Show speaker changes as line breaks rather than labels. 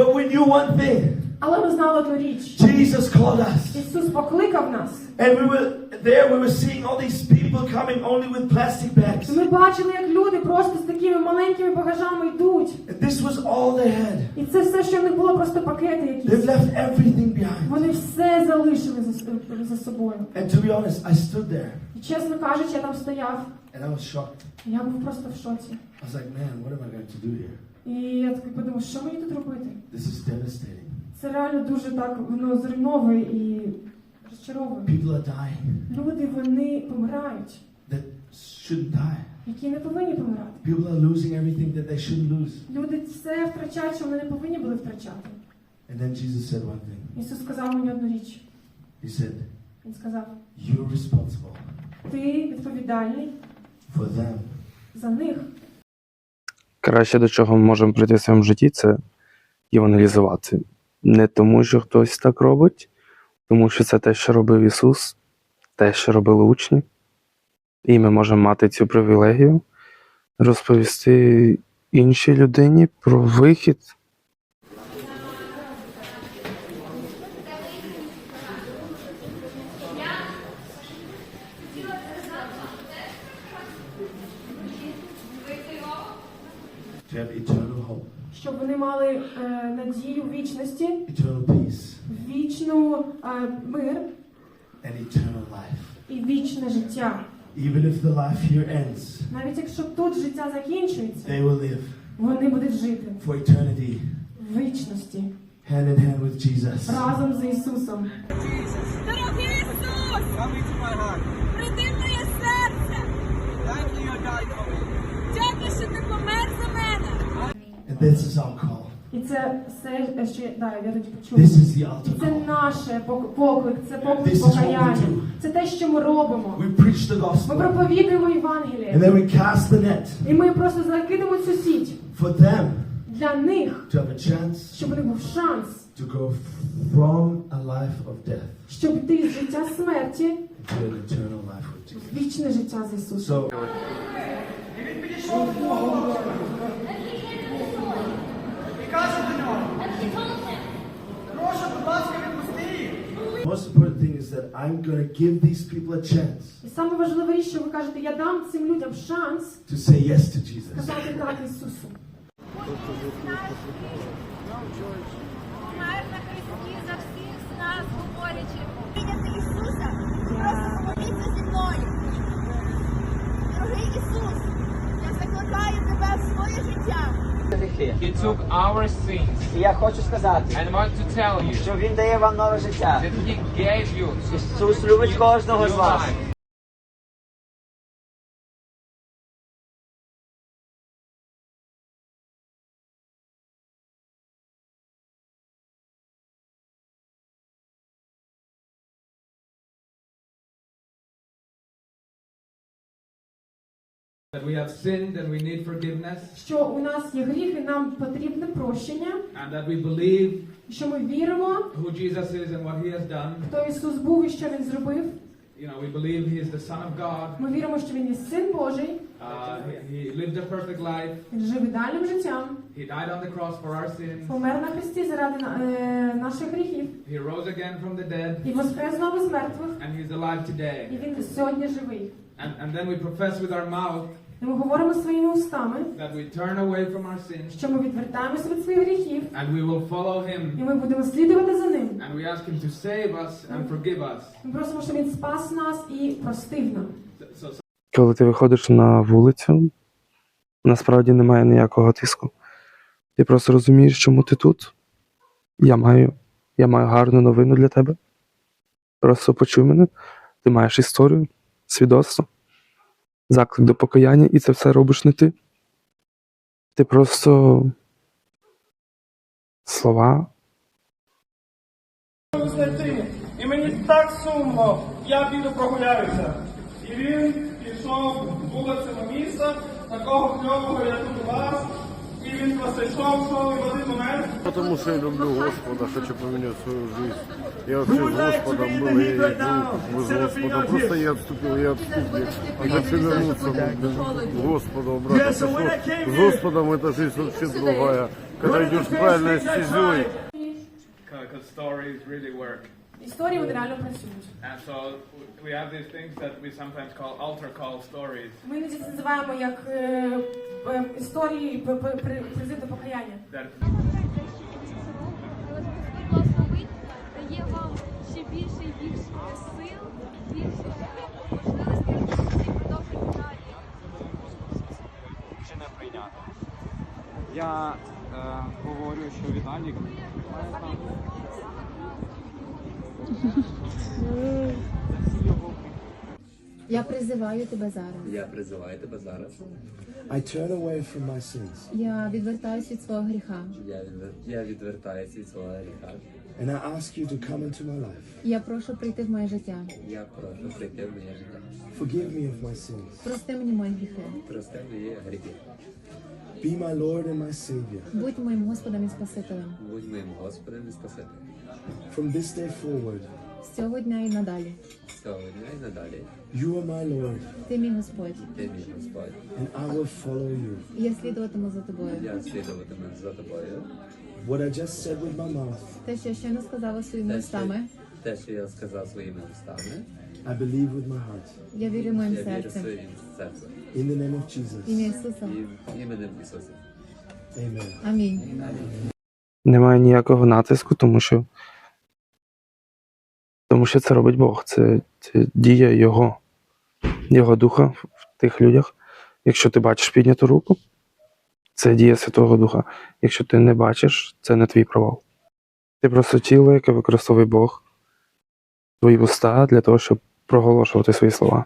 But we knew one thing
Але ми знали одну річ.
Jesus called us.
Ісус покликав нас.
And we were there, we were seeing all these people coming only with plastic bags.
І Ми бачили, як люди просто з такими маленькими багажами йдуть.
And this was all they had.
І це все, що в них було, просто пакети
They've
якісь.
left everything behind.
Вони все залишили за, с- за собою.
And to be honest, I stood there
І чесно кажучи, я там стояв.
and I was shocked.
і Я був просто в шоці.
I was like, man, what am I going to do here?
І я таки подумав, що мені тут робити?
This is devastating.
Це реально дуже так воно зруйновує і розчаровує.
People are dying
Люди вони помирають,
that shouldn't die.
які не повинні помирати.
People are losing everything that they shouldn't lose.
Люди все втрачають, що вони не повинні були втрачати.
And then Jesus said one thing.
Ісус сказав мені одну річ.
He said,
Він сказав:
You're responsible
ти відповідальний
for them.
за них.
Краще до чого ми можемо прийти в своєму житті, це євангелізувати. Не тому, що хтось так робить, тому що це те, що робив Ісус, те, що робили учні. І ми можемо мати цю привілегію розповісти іншій людині про вихід.
To have eternal hope,
Щоб вони мали е, надію вічності,
eternal peace,
вічну е, мир
and eternal life.
і вічне життя.
Even if the life here ends,
Навіть якщо тут життя закінчується,
they will live
вони будуть жити
for eternity,
в вічності
hand in hand with Jesus.
разом з Ісусом.
Дорогий Ісус! Прийди в моє серце! Дякую, що ти помер за мене!
And this is our call.
І це все, що да, я тоді почула.
This is the altar
Це
call.
наше поклик, це
This
поклик
is what we
покаяння.
do.
Це те, що ми робимо.
We preach the
Ми
gospel,
проповідуємо
and
Євангеліє.
then we cast the net
І ми просто закидемо цю сіть
for them
для них,
to have a chance
щоб у них був шанс,
to go from a life of death
щоб йти з життя смерті
into an eternal life with Jesus.
в вічне життя з Ісусом.
So, most important thing is that I'm going to give these people a chance
І саме важливе річ, що ви кажете, я дам цим людям шанс
to say yes to Jesus.
сказати так Ісусу.
Помер на хресті за всіх з нас, говорячи. Прийняти Ісуса, просто помоліться зі мною. Дорогий Ісус, я закликаю тебе в своє життя.
гріхи.
He took our sins
І я хочу сказати,
and want to tell you
що Він дає вам нове життя.
that He gave you
Ісус любить кожного з вас.
That we have sinned and we need forgiveness,
Що у нас є гріх і нам потрібне прощення,
and that we believe
що ми віримо,
who Jesus is and what He has done.
хто Ісус був і що Він зробив.
You know, we believe He is the Son of God.
Ми віримо, що Він є Син Божий,
Uh, he, he lived a perfect life.
Він жив ідеальним життям,
He died on the cross for our sins.
помер на хресті заради е, наших гріхів
He rose again from the dead,
і воскрес знову з мертвих,
and He's alive
і
today.
Він сьогодні живий.
And, and then we profess with our mouth
І ми говоримо своїми устами,
that we turn away from our sins,
що ми відвертаємося від своїх гріхів,
and we will follow
і ми будемо слідувати за ним.
And we ask Him to save us and forgive us.
Ми просимо, щоб він спас нас і простив нам.
So, so
Коли ти виходиш на вулицю, насправді немає ніякого тиску. Ти просто розумієш, чому ти тут. Я маю, я маю гарну новину для тебе. Просто почуй мене, ти маєш історію, свідоцтво, заклик до покаяння, і це все робиш не ти. Ти просто слова,
знайти. І мені так сумно, я піду прогуляюся. І він пішов вулицями міста, такого кльового, як у вас. І він просто йшов, йшов, і в один момент
Потому что я люблю Господа, хочу поменять свою жизнь. Я вообще с Господом был, я иду с Господом. Просто я отступил, я отступник. А хочу вернуться к Господу что с Господом эта жизнь вообще другая. Когда идешь правильной стезей.
Історії вони реально працюють.
And so we have these things that we sometimes call altar call stories.
Ми іноді це називаємо як історії п- п- при- призив до покаяння.
Дає вам ще більше і більше сил, більше можливостей і продовжити далі.
Чи не прийняти? Я е, говорю, що Віталік.
Я призиваю тебе зараз.
Я призиваю тебе зараз.
I turn away from my sins
Я відвертаюсь від свого гріха.
Я, відвер... я відвертаюся від свого гріха.
And I ask you to come into my life.
Я прошу прийти в моє життя.
Я прошу прийти в моє життя.
Forgive me of my sins.
Прости мені мої гріхи.
Прости мої гріхи.
Be my Lord and my Savior.
Будь моїм Господом і Спасителем.
Будь моїм Господом і Спасителем.
From this day forward,
З цього дня і надалі.
З цього дня і надалі.
you are my Lord,
Ти мій Господь.
Ти мій Господь.
and I will follow you.
Я слідуватиму за тобою.
Я слідуватиму за тобою.
What I just said with my mouth,
Те, що я щойно сказала своїми устами,
те, що я сказав своїми устами,
I believe with my heart.
я вірю моїм серцем.
In the name of Jesus.
Ім'я Ісуса.
Іменем Ісуса.
Amen.
Амінь.
Немає ніякого натиску, тому що. Тому що це робить Бог. Це, це дія Його, Його Духа в тих людях. Якщо ти бачиш підняту руку, це дія Святого Духа. Якщо ти не бачиш, це не твій провал. Ти просто тіло, яке використовує Бог, твої уста для того, щоб проголошувати свої слова.